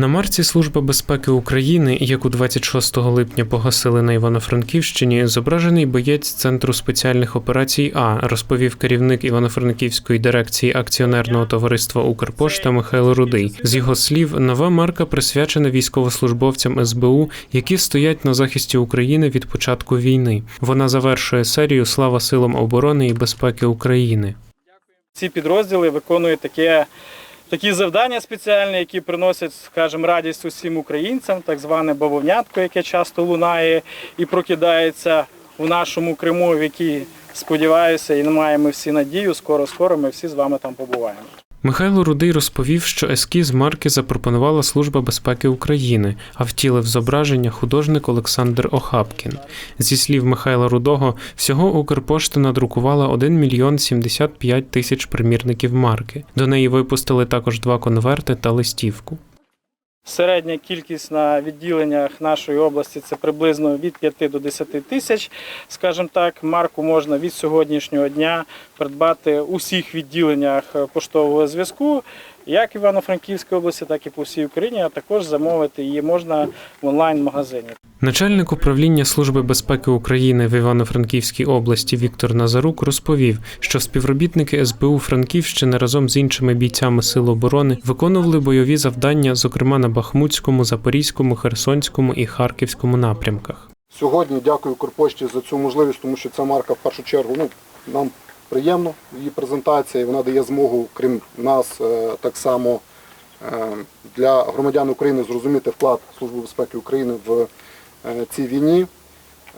На марці Служба безпеки України, яку 26 липня погасили на Івано-Франківщині, зображений боєць Центру спеціальних операцій А, розповів керівник Івано-Франківської дирекції акціонерного товариства Укрпошта Михайло Рудий. З його слів, нова марка присвячена військовослужбовцям СБУ, які стоять на захисті України від початку війни. Вона завершує серію Слава силам оборони і безпеки України. ці підрозділи виконують таке, такі завдання спеціальні, які приносять, скажімо, радість усім українцям, так зване бавовнятко, яке часто лунає і прокидається в нашому Криму, в якій сподіваюся, і маємо всі надію, скоро-скоро ми всі з вами там побуваємо. Михайло Рудий розповів, що ескіз марки запропонувала Служба безпеки України, а втілив зображення художник Олександр Охапкін. Зі слів Михайла Рудого, всього Укрпошта надрукувала 1 мільйон 75 тисяч примірників марки. До неї випустили також два конверти та листівку. Середня кількість на відділеннях нашої області це приблизно від 5 до 10 тисяч. Скажімо так, марку можна від сьогоднішнього дня придбати у всіх відділеннях е, поштового зв'язку, як в Івано-Франківській області, так і по всій Україні, а також замовити її можна в онлайн-магазині. Начальник управління Служби безпеки України в Івано-Франківській області Віктор Назарук розповів, що співробітники СБУ Франківщини разом з іншими бійцями Сил оборони виконували бойові завдання, зокрема на Бахмутському, Запорізькому, Херсонському і Харківському напрямках. Сьогодні дякую Укрпошті за цю можливість, тому що ця марка в першу чергу ну, нам приємно, її презентація, вона дає змогу, крім нас, е, так само е, для громадян України зрозуміти вклад Служби безпеки України в цій війні.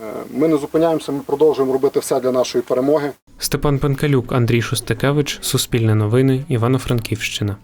Е, Ми не зупиняємося, ми продовжуємо робити все для нашої перемоги. Степан Пенкалюк, Андрій Шостакевич, Суспільне новини, Івано-Франківщина.